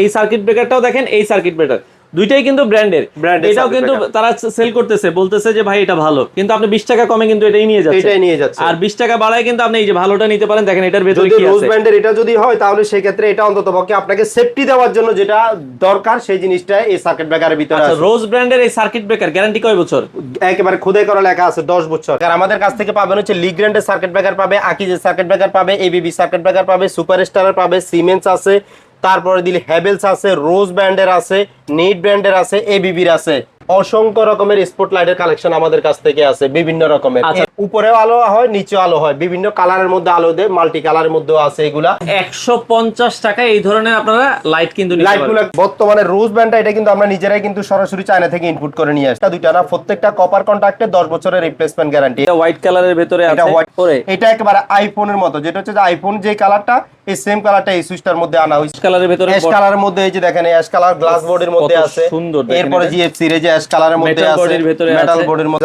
এই সার্কিট ব্রেকারটাও দেখেন এই সার্কিট ব্রেকার দুইটাই কিন্তু ব্র্যান্ডের এটাও কিন্তু তারা সেল করতেছে বলতেছে যে ভাই এটা ভালো। কিন্তু আপনি বিশ টাকা কমে কিন্তু এটাই নিয়ে যাচ্ছেন। এটাই নিয়ে যাচ্ছে। আর বিশ টাকা বাড়ায় কিন্তু আপনি এই যে ভালোটা নিতে পারেন দেখেন এটার ভেতরে যদি কি রোজ আছে। ব্যান্ডের এটা যদি হয় তাহলে সেই ক্ষেত্রে এটা অন্তত পক্ষে আপনাকে সেফটি দেওয়ার জন্য যেটা দরকার সেই জিনিসটা এই সার্কিট ব্রেকারের ভিতরে আচ্ছা আছে। রোজ ব্র্যান্ডের এই সার্কিট ব্রেকার গ্যারান্টি কয় বছর? একেবারে খোদাই করা লেখা আছে দশ বছর। আর আমাদের কাছ থেকে পাবেন হচ্ছে লিগ্র্যান্ডের সার্কিট ব্রেকার পাবে আকিজের সার্কিট ব্রেকার পাবে এবিবি সার্কিট ব্রেকার পাবে সুপার স্টারের পাবে সিমেন্স আছে তারপরে দিলে হ্যাভেলস আছে রোজ ব্র্যান্ডের আছে নিট ব্র্যান্ডের আছে এবিবির আছে অসংখ্য রকমের স্পোর্ট লাইটের কালেকশন আমাদের কাছ থেকে আছে, বিভিন্ন রকমের আচ্ছা। উপরেও আলো হয় নিচেও আলো হয়। বিভিন্ন কালারের মধ্যে আলো দেয় মাল্টি কালারের মধ্যেও আছে এগুলা। একশো পঞ্চাশ টাকায় এই ধরনের আপনারা লাইট কিন্তু বর্তমানে রোজ ব্যান্ডটা এটা কিন্তু আমরা নিজেরাই কিন্তু সরাসরি চায়না থেকে ইনপুট করে নিয়ে আসি দুইটা না প্রত্যেকটা কপার কন্ট্যাক্টে দশ বছরের রিপ্লেসমেন্ট গ্যারান্টি এটা হোয়াইট কালারের ভেতরে এটা একেবারে আইফোনের মতো। যেটা হচ্ছে যে আইফোন যে কালারটা এই সেম কালারটা এই সুইচটার মধ্যে আনা হয়েছে। কালারের ভেতরে অ্যাশ কালারের মধ্যে এই যে দেখেন অ্যাশ কালার গ্লাস বোর্ডের মধ্যে আছে। সুন্দর এরপরে। জিএফসি এর যে অ্যাশ কালারের মধ্যে আছে। board এর ভেতরে মেটাল। বোর্ডের মধ্যে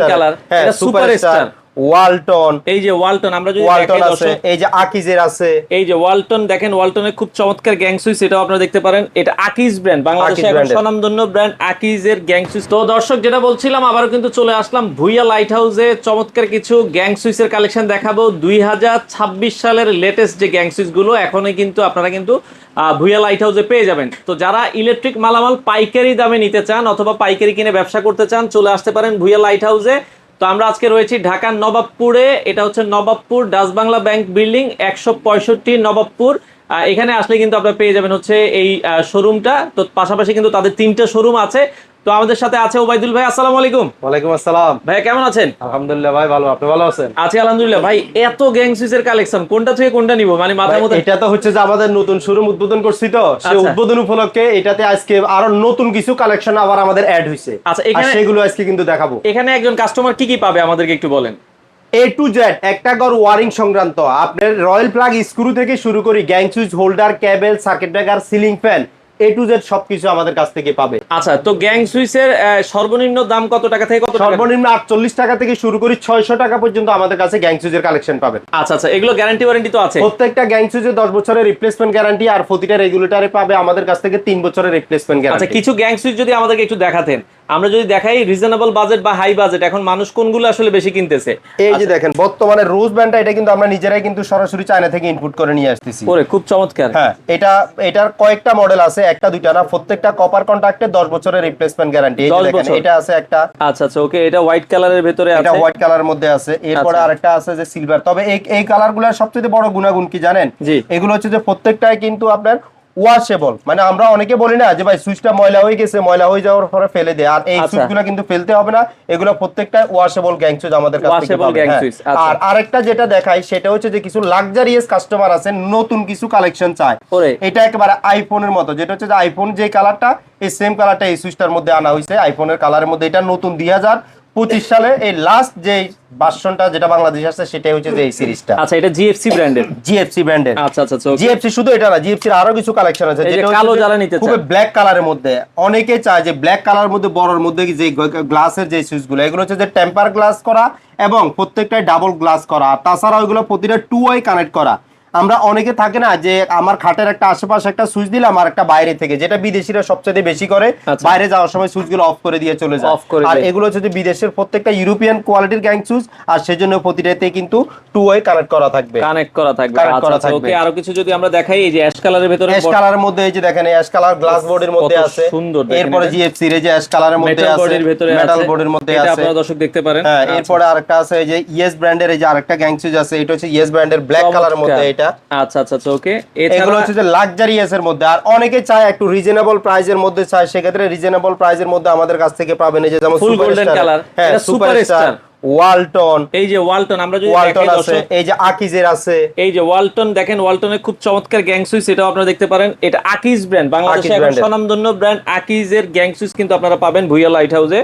Star, color। হ্যাঁ এটা সুপার স্টার। ওয়ালটন। এই যে ওয়ালটন আমরা যদি ওয়ালটন আছে এই যে আকিজের আছে। এই যে ওয়ালটন দেখেন ওয়ালটনের খুব চমৎকার গ্যাং সুইচ এটাও আপনারা দেখতে পারেন। এটা আকিজ ব্র্যান্ড বাংলাদেশে এখন স্বনামধন্য ব্র্যান্ড আকিজের গ্যাং সুইচ তো দর্শক যেটা বলছিলাম আবারও কিন্তু চলে আসলাম ভুইয়া লাইট হাউসে চমৎকার কিছু গ্যাং সুইচের কালেকশন দেখাবো। দুই হাজার ছাব্বিশ সালের লেটেস্ট যে গ্যাং সুইচগুলো এখনই কিন্তু আপনারা কিন্তু ভুইয়া লাইট হাউসে পেয়ে যাবেন। তো যারা ইলেকট্রিক মালামাল পাইকারি দামে নিতে চান অথবা পাইকারি কিনে ব্যবসা করতে চান চলে আসতে পারেন ভুইয়া লাইট হাউসে তো আমরা আজকে রয়েছি ঢাকার নবাবপুরে। এটা হচ্ছে Nawabpur Dutch Bangla bank building, একশো পঁয়ষট্টি নবাবপুর। এখানে আসলে কিন্তু আপনারা পেয়ে যাবেন হচ্ছে এই শোরুমটা তো পাশাপাশি কিন্তু তাদের তিনটা শোরুম আছে। তো আমাদের সাথে আছে ওবাইদুল ভাই আসসালামু আলাইকুম। ওয়ালাইকুম আসসালাম। ভাই কেমন আছেন? আলহামদুলিল্লাহ ভাই ভালো। আপনি ভালো আছেন? আছি আলহামদুলিল্লাহ। ভাই এত গ্যাং সুইচের কালেকশন কোনটা থেকে কোনটা নিব? মানে মাথার মধ্যে এটা তো হচ্ছে যে আমাদের নতুন শোরুম উদ্বোধন করছি তো। সেই আচ্ছা। উদ্বোধন উপলক্ষে এটাতে আজকে আরও নতুন কিছু কালেকশন আবার আমাদের অ্যাড হয়েছে আচ্ছা, এখানে- সেগুলো আজকে কিন্তু দেখাবো। এখানে একজন কাস্টমার কি কি পাবে আমাদেরকে একটু বলেন? এ টু জেড একটা ঘর ওয়ারিং সংক্রান্ত। আপনার রয়্যাল প্লাগ স্ক্রু থেকে শুরু করি gang switch holder cable circuit breaker ceiling fan A to Z সবকিছু আমাদের কাছ থেকে পাবে। আচ্ছা তো গ্যাং সুইচের সর্বনিম্ন দাম কত টাকা থেকে কত সর্বনিম্ন আটচল্লিশ টাকা থেকে শুরু করি ছয়শো টাকা পর্যন্ত আমাদের কাছে গ্যাং সুইচের কালেকশন পাবেন। আচ্ছা আচ্ছা এগুলো গ্যারান্টি ওয়ারেন্টি তো আছে। প্রত্যেকটা গ্যাং সুইচে দশ বছরের রিপ্লেসমেন্ট গ্যারান্টি আর প্রতিটা রেগুলেটরে পাবে আমাদের কাছ থেকে তিন বছরের রিপ্লেসমেন্ট গ্যারান্টি আচ্ছা কিছু গ্যাং সুইচ যদি আমাদেরকে একটু দেখাতেন আমরা যদি দেখাই রিজনেবল বাজেট বা হাই বাজেট এখন মানুষ কোনগুলো আসলে বেশি কিনতেছে? এই যে দেখেন বর্তমানে রোজ ব্যান্ডটা এটা কিন্তু আমরা নিজেরাই কিন্তু সরাসরি চায়না থেকে ইনপুট করে নিয়ে আসতেছি। পরে খুব চমৎকার। হ্যাঁ এটা এটার কয়েকটা মডেল আছে একটা দুইটা না প্রত্যেকটা কপার কন্ট্রাক্টে দশ বছরের রিপ্লেসমেন্ট গ্যারান্টি এই যে দেখেন এটা আছে একটা। আচ্ছা আচ্ছা ওকে এটা হোয়াইট কালারের ভেতরে এটা হোয়াইট কালারের মধ্যে আছে। এরপরে আচ্ছা। আরেকটা আছে যে সিলভার তবে এই এই কালারগুলার সবচেয়ে বড় গুণাগুণ কি জানেন। এগুলো হচ্ছে যে প্রত্যেকটাই কিন্তু আপনার ওয়াশেবল মানে আমরা অনেকে বলি না যে ভাই সুইচটা ময়লা হয়ে গেছে ময়লা হয়ে যাওয়ার পরে ফেলে দেয় আর এই আচ্ছা। সুইচগুলো কিন্তু ফেলতে হবে না এগুলো প্রত্যেকটা ওয়াশেবল গ্যাং সুইচ আমাদের কাছ হ্যাঁ। আচ্ছা। আর আরেকটা যেটা দেখাই সেটা হচ্ছে যে কিছু লাক্সারিয়াস কাস্টমার আছে নতুন কিছু কালেকশন চায় এটা একেবারে আইফোনের মতো যেটা হচ্ছে যে আইফোন যে কালারটা এই সেম কালারটা এই সুইচটার মধ্যে আনা হয়েছে আইফোনের কালারের মধ্যে এটা নতুন দুই হাজার পঁচিশ সালে এই লাস্ট যে ভার্সনটা যেটা বাংলাদেশ আসছে সেটাই হচ্ছে যে এই সিরিজটা আচ্ছা এটা জিএফসি ব্র্যান্ডের জিএফসি ব্র্যান্ডের আচ্ছা আচ্ছা আচ্ছা জিএফসি শুধু এটা না জিএফসির আরও কিছু কালেকশন আছে যেটা কালো যারা নিতে চান। ব্ল্যাক কালারের মধ্যে। অনেকে চায় যে ব্ল্যাক কালার মধ্যে বড়র মধ্যে যে গ্লাসের যে সুইচগুলো এগুলো হচ্ছে যে টেম্পার গ্লাস করা এবং প্রত্যেকটাই ডাবল গ্লাস করা। তাছাড়া ওইগুলো প্রতিটা টু ওয়াই কানেক্ট করা। আমরা অনেকে থাকে না যে আমার খাটের একটা আশেপাশে একটা সুইচ দিলাম আর একটা বাইরে থেকে যেটা বিদেশিরা সবচেয়ে বেশি করে আচ্ছা। বাইরে যাওয়ার সময় সুইচগুলো অফ করে দিয়ে চলে যায়। Off করে আর এগুলো হচ্ছে যে বিদেশের প্রত্যেকটা ইউরোপিয়ান কোয়ালিটির গ্যাং সুইচ আর সেজন্য প্রতিটাতে কিন্তু টু ওয়াই কানেক্ট করা থাকবে। কানেক্ট করা থাকবে। আচ্ছা করা আচ্ছা থাকবে। ওকে আরও কিছু যদি আমরা দেখাই এই যে অ্যাশ কালারের ভেতরে অ্যাশ কালারের মধ্যে এই যে দেখেন অ্যাশ কালার গ্লাস বোর্ডের মধ্যে আছে। সুন্দর এরপরে জিএফসি এর যে অ্যাশ কালারের মধ্যে আছে। মেটাল বোর্ডের মধ্যে আছে। আপনারা দর্শক দেখতে পারেন। হ্যাঁ আচ্ছা। এরপরে আরেকটা আছে এই যে ইয়েস ব্র্যান্ডের এই যে আরেকটা গ্যাং সুইচ আছে এটা হচ্ছে ইয়েস ব্র্যান্ডের ব্ল্যাক কালারের মধ্যে এটা। আচ্ছা আচ্ছা আচ্ছা ওকে। এগুলো হচ্ছে যে লাক্সারিয়াস এর মধ্যে। আর অনেকে চায় একটু রিজনেবল মধ্যে চায়। সেক্ষেত্রে রিজনেবল মধ্যে আমাদের কাছ থেকে পাবেন এই যে যেমন golden Star, color, হ্যাঁ এটা super Super star Star। Walton এই যে ওয়ালটন আমরা যদি ওয়ালটন আছে এই যে আকিজের আছে। এই যে ওয়ালটন দেখেন ওয়ালটনের খুব চমৎকার গ্যাং সুইচ এটাও আপনারা দেখতে পারেন। এটা আকিজ ব্র্যান্ড বাংলাদেশে আকিজ এখন স্বনামধন্য ব্র্যান্ড আকিজের গ্যাং সুইচ কিন্তু আপনারা পাবেন ভুইয়া লাইট হাউসে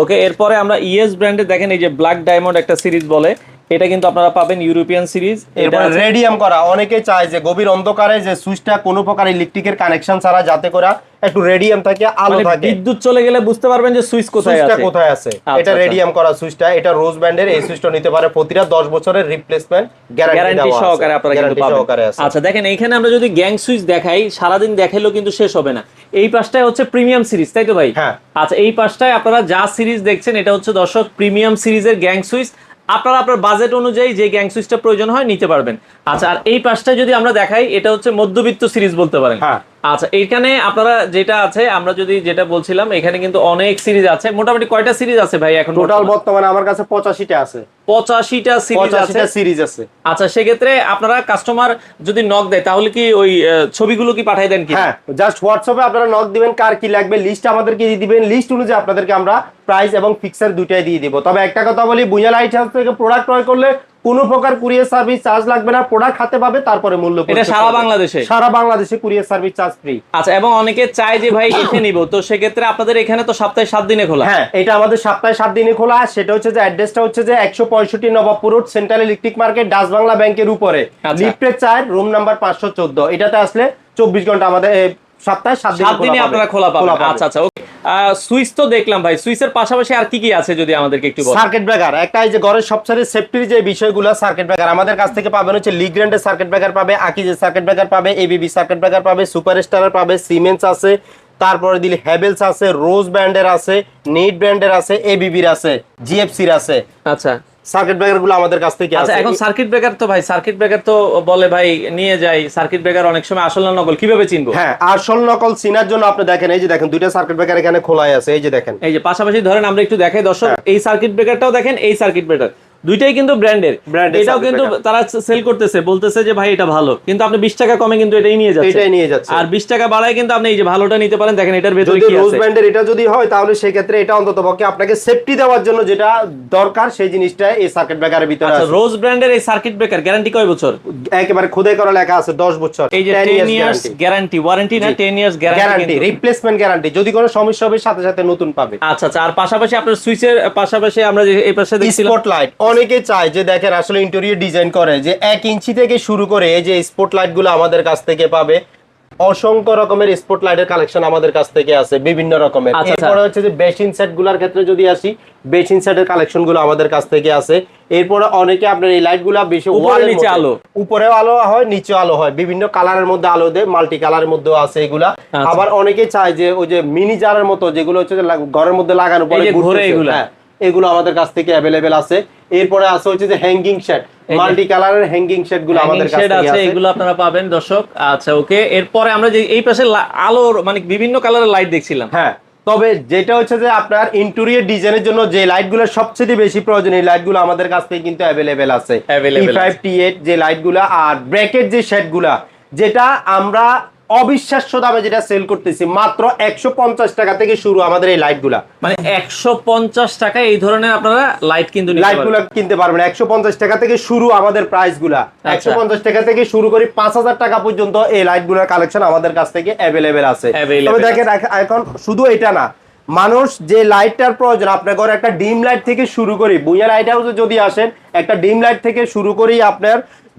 ওকে এরপরে আমরা ইএস ব্র্যান্ডে দেখেন এই যে ব্ল্যাক ডায়মন্ড একটা সিরিজ বলে। এটা কিন্তু আপনারা পাবেন ইউরোপিয়ান সিরিজ। এটা রেডিয়াম করা। অনেকে চায় যে গভীর অন্ধকারে যে সুইচটা কোনো প্রকার ইলেকট্রিকের কানেকশন ছাড়া যাতে করা একটু রেডিয়াম থাকে আলো মানে থাকে। বিদ্যুৎ চলে গেলে বুঝতে পারবেন যে সুইচ কোথায় আছে। কোথায় আছে। আচ্ছা, এটা আচ্ছা। রেডিয়াম করা সুইচটা। এটা রোজ ব্যান্ডের এই সুইচটা নিতে পারে প্রতিটা 10 বছরের রিপ্লেসমেন্ট গ্যারান্টি সহকারে আপনারা কিন্তু পাবেন। আচ্ছা দেখেন এইখানে আমরা যদি গ্যাং সুইচ দেখাই সারাদিন দেখাইলেও কিন্তু শেষ হবে না। এই পাশটায় হচ্ছে প্রিমিয়াম সিরিজ তাই তো ভাই? হ্যাঁ। আচ্ছা এই পাশটায় আপনারা যা সিরিজ দেখছেন এটা হচ্ছে দর্শক প্রিমিয়াম সিরিজের গ্যাং সুইচ। আপনারা আপনার বাজেট অনুযায়ী যে গ্যাং সুইচটা প্রয়োজন হয় নিতে পারবেন আচ্ছা আর এই পাশটা যদি আমরা দেখাই, এটা হচ্ছে মধ্যবিত্ত সিরিজ বলতে পারেন হ্যাঁ। আচ্ছা এইখানে আপনারা যেটা আছে আমরা যদি যেটা বলছিলাম এখানে কিন্তু অনেক সিরিজ আছে। মোটামুটি কয়টা সিরিজ আছে ভাই এখন টোটাল বর্তমানে? আমার কাছে 85টা আছে। পঁচাশিটা সিরিজ আছে? 85টা সিরিজ আছে। আচ্ছা সেক্ষেত্রে আপনারা কাস্টমার যদি নক দেয় তাহলে কি ওই ছবিগুলো কি পাঠাই দেন কি হ্যাঁ জাস্ট হোয়াটসঅ্যাপে আপনারা নক দিবেন কার কি লাগবে লিস্ট আমাদেরকে দিয়ে দিবেন। লিস্ট অনুযায়ী আপনাদেরকে আমরা প্রাইস এবং ফিক্সার দুটাই দিয়ে দিব। তবে একটা কথা বলি বুইয়া লাইট হাউস থেকে প্রোডাক্ট ক্রয় করলে কোনো প্রকার কুরিয়ার সার্ভিস চার্জ লাগবে না প্রোডাক্ট হাতে পাবে তারপরে মূল্য এটা সারা বাংলাদেশে? সারা বাংলাদেশে কুরিয়ার সার্ভিস চার্জ ফ্রি আচ্ছা এবং অনেকে চায় যে ভাই এসে নিব তো সেক্ষেত্রে আপনাদের এখানে তো সপ্তাহে সাত দিনে খোলা। হ্যাঁ এটা আমাদের সপ্তাহে সাত দিনে খোলা আর সেটা হচ্ছে যে অ্যাড্রেসটা হচ্ছে যে একশো পঁয়ষট্টি Nawabpur road central electric market Dutch Bangla ব্যাংকের উপরে। আচ্ছা। লিফটের চার রুম নাম্বার পাঁচশো চোদ্দ। এটাতে আসলে চব্বিশ ঘণ্টা আমাদের সপ্তাহে সাত দিনে সাত দিনে আপনারা খোলা পাবেন। আচ্ছা আচ্ছা ওকে সুইচ তো দেখলাম ভাই সুইচের পাশাপাশি আর কি কি আছে যদি আমাদেরকে একটু সার্কিট ব্রেকার একটা এই যে ঘরের সবচেয়ে সেফটির যে বিষয়গুলো সার্কিট ব্রেকার আমাদের কাছ থেকে পাবেন হচ্ছে সার্কিট ব্রেকার পাবে আকিজের সার্কিট ব্রেকার পাবে এবিবি সার্কিট ব্রেকার পাবে পাবে সিমেন্স আছে তারপরে দিলে হ্যাভেলস আছে রোজ ব্র্যান্ডের আছে নিট ব্র্যান্ডের আছে এবিবির আছে জিএফসির আছে। আচ্ছা। সার্কিট ব্রেকারগুলো আমাদের কাছ থেকে আসে আছে। এখন সার্কিট ব্রেকার তো ভাই সার্কিট ব্রেকার তো বলে ভাই নিয়ে যাই। সার্কিট ব্রেকার অনেক সময় আসল না নকল কীভাবে চিনবো? হ্যাঁ আসল নকল চিনার জন্য আপনি দেখেন এই যে দেখেন দুইটা সার্কিট ব্রেকার এখানে খোলাই আছে এই যে দেখেন। এই যে পাশাপাশি ধরেন আমরা একটু দেখাই দর্শক হ্যাঁ। এই সার্কিট ব্রেকারটাও দেখেন এই সার্কিট ব্রেকার। দুইটাই কিন্তু ব্র্যান্ডের এটাও কিন্তু তারা সেল করতেছে বলতেছে যে ভাই এটা ভালো। কিন্তু আপনি বিশ টাকা কমে কিন্তু এটাই নিয়ে যাচ্ছেন এটাই নিয়ে যাচ্ছে। আর বিশ টাকা বাড়ায় কিন্তু আপনি এই যে ভালোটা নিতে পারেন দেখেন এটার ভেতরে কি রোজ ব্র্যান্ডের এটা যদি হয় তাহলে সেই ক্ষেত্রে এটা অন্তত পক্ষে আপনাকে সেফটি দেওয়ার জন্য যেটা দরকার সেই জিনিসটা এই সার্কিট ব্রেকারের ভিতরে আচ্ছা আছে। রোজ ব্র্যান্ডের এই সার্কিট ব্রেকার গ্যারান্টি কয় বছর? একেবারে খোদাই করা লেখা আছে 10 বছর। এই যে 10 ইয়ার্স গ্যারান্টি ওয়ারেন্টি না 10 years guarantee guarantee replacement guarantee যদি কোনো সমস্যা হবে সাথে সাথে নতুন পাবে। আচ্ছা আচ্ছা আর পাশাপাশি আপনার সুইচের পাশাপাশি আমরা যে এই পাশে দেখছিলাম স্পটলাইট অনেকে চায় যে দেখেন আসলে ইন্টেরিয়র ডিজাইন করে যে এক ইঞ্চি থেকে শুরু করে এই যে স্পটলাইটগুলো আমাদের কাছ থেকে পাবে অসংখ্য রকমের স্পটলাইটের কালেকশন আমাদের কাছ থেকে আছে বিভিন্ন রকমের আচ্ছা, আচ্ছা। এরপরে হচ্ছে যে বেসিন সেটগুলার ক্ষেত্রে যদি আসি বেসিন সেটের কালেকশনগুলো আমাদের কাছ থেকে আছে এরপরে অনেকে আপনার এই লাইটগুলা বেশি উপরে নিচে আলো। উপরেও আলো হয় নিচেও আলো হয় বিভিন্ন কালারের মধ্যে আলো দেয় মাল্টি কালারের মধ্যেও আছে এগুলা আচ্ছা। আবার অনেকে চায় যে ওই যে মিনি জারের মতো যেগুলো হচ্ছে যে ঘরের মধ্যে লাগানো পরে ঘোরে এগুলা। এগুলো আমাদের কাছ থেকে অ্যাভেলেবেল আছে। এরপরে আছে হচ্ছে যে হ্যাঙ্গিং শেড মাল্টি কালারের হ্যাঙ্গিং শেডগুলো আমাদের কাছ আছে এগুলো আপনারা পাবেন দর্শক। আচ্ছা ওকে। এরপরে আমরা যে এই পাশে আলোর মানে বিভিন্ন কালারের লাইট দেখছিলাম। হ্যাঁ তবে যেটা হচ্ছে যে আপনার ইন্টেরিয়র ডিজাইনের জন্য যে লাইটগুলো সবচেয়ে বেশি প্রয়োজন এই লাইটগুলো আমাদের কাছ থেকে কিন্তু অ্যাভেলেবেল আছে। Available ফাইভ টি এইট যে লাইটগুলো আর ব্র্যাকেট যে শেডগুলা যেটা আমরা অবিশ্বাস্য দামে যেটা সেল করতেছি মাত্র একশো পঞ্চাশ টাকা থেকে শুরু আমাদের এই লাইটগুলা মানে একশো পঞ্চাশ টাকা এই ধরনের আপনারা লাইট কিন্তু নিতে লাইটগুলা কিনতে পারবেন। একশো পঞ্চাশ টাকা থেকে শুরু আমাদের প্রাইসগুলা আচ্ছা। একশো পঞ্চাশ টাকা থেকে শুরু করে পাঁচ হাজার টাকা পর্যন্ত এই লাইটগুলার কালেকশন আমাদের কাছ থেকে অ্যাভেলেবেল আছে। তবে দেখেন এখন শুধু এটা না মানুষ যে লাইটটার প্রয়োজন আপনার ঘরে একটা ডিম লাইট থেকে শুরু করি বুইয়া লাইট হাউসে যদি আসেন একটা ডিম লাইট থেকে শুরু করেই আপনার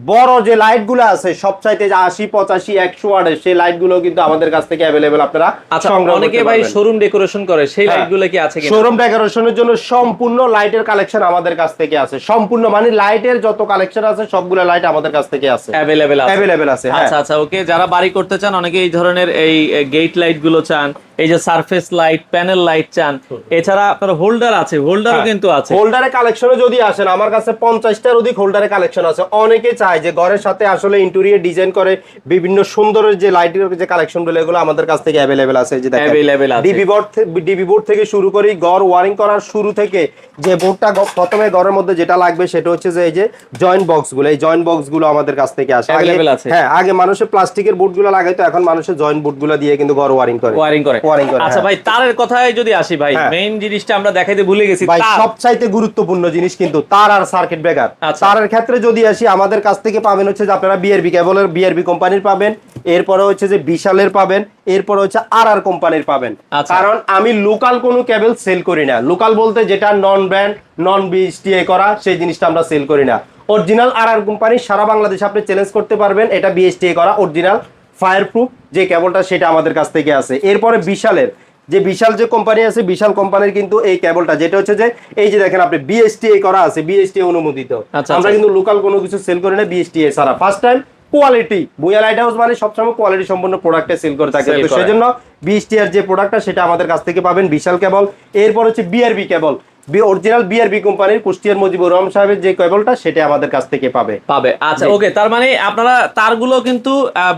বড় যে লাইটগুলো আছে সবচাইতে যে আশি পঁচাশি একশো ওয়ার্ডের সেই লাইটগুলো কিন্তু আমাদের কাছ থেকে অ্যাভেলেবেল আপনারা আচ্ছা অনেকে ভাই শোরুম ডেকোরেশন করে সেই হ্যাঁ। লাইটগুলো কি আছে শোরুম ডেকোরেশনের জন্য সম্পূর্ণ লাইটের কালেকশন আমাদের কাছ থেকে আছে। সম্পূর্ণ মানে লাইটের যত কালেকশন আছে সবগুলো লাইট আমাদের কাছ থেকে আছে। অ্যাভেলেবেল আছে। অ্যাভেলেবেল আছে হ্যাঁ। আচ্ছা আচ্ছা ওকে যারা বাড়ি করতে চান অনেকে এই ধরনের এই গেট লাইটগুলো চান এই যে সারফেস লাইট প্যানেল লাইট চান এছাড়া আপনার হোল্ডার আছে হোল্ডারও হ্যাঁ। কিন্তু আছে। হোল্ডারে কালেকশনে যদি আসেন আমার কাছে পঞ্চাশটার অধিক হোল্ডারে কালেকশন আছে। অনেকে চায় যে ঘরের সাথে আসলে ইন্টেরিয়র ডিজাইন করে বিভিন্ন সুন্দরের যে লাইটের যে কালেকশনগুলো এগুলো আমাদের কাছ থেকে অ্যাভেলেবেল আছে। এই যে Available আছে। ডিবি বোর্ড ডিবি বোর্ড থেকে শুরু করি ঘর ওয়ারিং করার শুরু থেকে যে বোর্ডটা প্রথমে ঘরের মধ্যে যেটা লাগবে সেটা হচ্ছে যে এই যে জয়েন্ট বক্সগুলো। এই জয়েন্ট বক্সগুলো আমাদের কাছ থেকে আসে। আছে। হ্যাঁ আগে মানুষের প্লাস্টিকের বোর্ডগুলো লাগাইতো এখন মানুষের জয়েন্ট বোর্ডগুলো দিয়ে কিন্তু ঘর ওয়ারিং করে। ওয়ারিং করে। ওয়ারিং করে আচ্ছা হ্যাঁ। ভাই তারের কথায় যদি আসি ভাই হ্যাঁ। মেইন জিনিসটা আমরা দেখাইতে ভুলে গেছি ভাই সবচাইতে গুরুত্বপূর্ণ জিনিস কিন্তু তার আর সার্কিট ব্রেকার আচ্ছা। তারের ক্ষেত্রে যদি আসি আমাদের কাছ থেকে পাবেন হচ্ছে যে আপনারা বিআরবি কেবলের বিআরবি কোম্পানির পাবেন এরপরে হচ্ছে যে বিশালের পাবেন এরপরে হচ্ছে আর আর কোম্পানির পাবেন আচ্ছা। কারণ আমি লোকাল কোনো কেবল সেল করি না লোকাল বলতে যেটা নন ব্র্যান্ড নন বিএসটিআই করা সেই জিনিসটা আমরা সেল করি না অরিজিনাল আর আর কোম্পানি সারা বাংলাদেশে আপনি চ্যালেঞ্জ করতে পারবেন এটা বিএসটিআই করা অরিজিনাল ফায়ার প্রুফ যে কেবলটা সেটা আমাদের কাছ থেকে আছে এরপরে বিশালের যে বিশাল যে কোম্পানি আছে বিশাল কোম্পানির কিন্তু এই কেবলটা যেটা হচ্ছে যে এই যে দেখেন আপনি বিএসটিআই করা আছে বিএসটিআই অনুমোদিত। আচ্ছা, আমরা আচ্ছা। কিন্তু লোকাল কোনো কিছু সেল করি না বিএসটিআই ছাড়া। First time quality Bhuiya light house মানে সবসময় কোয়ালিটি সম্পন্ন প্রোডাক্টে সেল করে থাকে। Sell তো করে। সেজন্য বিএসটিআর যে প্রোডাক্টটা সেটা আমাদের কাছ থেকে পাবেন বিশাল কেবল এরপর হচ্ছে বিআরবি কেবল অরিজিনাল বিআরবি কোম্পানির কুষ্টিয়ার মুজিবুর রহমান সাহেবের যে কেবলটা সেটা আমাদের কাছ থেকে পাবে। পাবে। আচ্ছা ওকে তার মানে আপনারা তারগুলো কিন্তু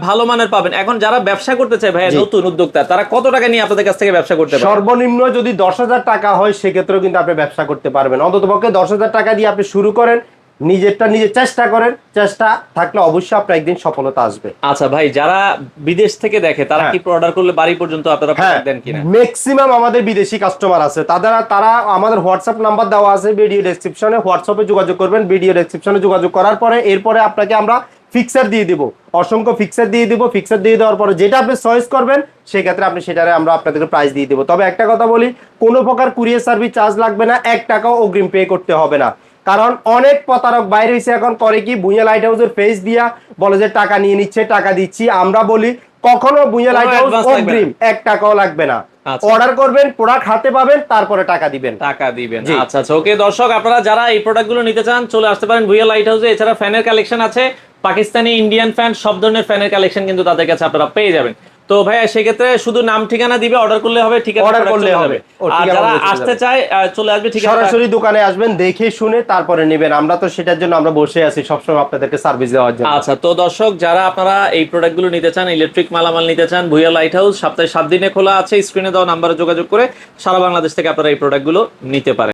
ভালো মানের পাবেন। এখন যারা ব্যবসা করতে চায় ভাই নতুন উদ্যোক্তা তারা কত টাকা নিয়ে আপনাদের কাছ থেকে ব্যবসা করতে পারে? সর্বনিম্ন যদি দশ হাজার টাকা হয় সেক্ষেত্রেও কিন্তু আপনি ব্যবসা করতে পারবেন। অন্তত পক্ষে দশ হাজার টাকা দিয়ে আপনি শুরু করেন নিজেরটা নিজে চেষ্টা করেন চেষ্টা থাকলে অবশ্যই আপনার একদিন সফলতা আসবে। আচ্ছা ভাই যারা বিদেশ থেকে দেখে তারা হ্যাঁ। কি অর্ডার করলে বাড়ি পর্যন্ত আপনারা হ্যাঁ product দেন কিনা? ম্যাক্সিমাম আমাদের বিদেশি কাস্টমার আছে। তারা তারা আমাদের হোয়াটসঅ্যাপ নাম্বার দেওয়া আছে ভিডিও ডেসক্রিপশনে হোয়াটসঅ্যাপে যোগাযোগ করবেন ভিডিও ডেসক্রিপশনে যোগাযোগ করার পরে এরপরে আপনাকে আমরা ফিক্সার দিয়ে দিব। অসংখ্য ফিক্সার দিয়ে দিব। ফিক্সার দিয়ে দেওয়ার পরে যেটা আপনি চয়েস করবেন সেক্ষেত্রে আপনি সেটারে আমরা আপনাদেরকে প্রাইস দিয়ে দিব। তবে একটা কথা বলি কোনো প্রকার কুরিয়ার সার্ভিস চার্জ লাগবে না এক টাকাও অগ্রিম পে করতে হবে না। কারণ অনেক প্রতারক বাইরে হয়েছে এখন করে কি ভুঁইয়া লাইট হাউসের ফেস দিয়া বলে যে টাকা নিয়ে নিচ্ছে টাকা দিচ্ছি। আমরা বলি কখনো ভুঁইয়া লাইট হাউস। অগ্রিম এক টাকাও লাগবে না। আচ্ছা। অর্ডার করবেন প্রোডাক্ট হাতে পাবেন তারপরে টাকা দিবেন। টাকা দিবেন। আচ্ছা আচ্ছা। ওকে দর্শক আপনারা যারা এই প্রোডাক্টগুলো নিতে চান চলে আসতে পারেন ভুইয়া লাইট হাউসে এছাড়া ফ্যানের কালেকশন আছে। পাকিস্তানি ইন্ডিয়ান ফ্যান সব ধরনের ফ্যানের কালেকশন কিন্তু তাদের কাছে আপনারা পেয়ে যাবেন। তো ভাইয়া সেক্ষেত্রে শুধু নাম ঠিকানা দিবে অর্ডার করলে হবে ঠিকানা product করলে হবে। আর যারা আসতে। চায় চলে আসবে ঠিকানা সরাসরি দোকানে আসবেন দেখে শুনে তারপরে নেবেন আমরা তো সেটার জন্য আমরা বসে আছি সবসময় আপনাদেরকে সার্ভিস দেওয়ার জন্য আচ্ছা তো দর্শক যারা আপনারা এই প্রোডাক্টগুলো নিতে চান ইলেকট্রিক মালামাল নিতে চান ভুইয়া লাইট হাউস সপ্তাহে সাত দিনে খোলা আছে স্ক্রিনে দেওয়া নাম্বারে যোগাযোগ করে সারা বাংলাদেশ থেকে আপনারা এই প্রোডাক্টগুলো নিতে পারেন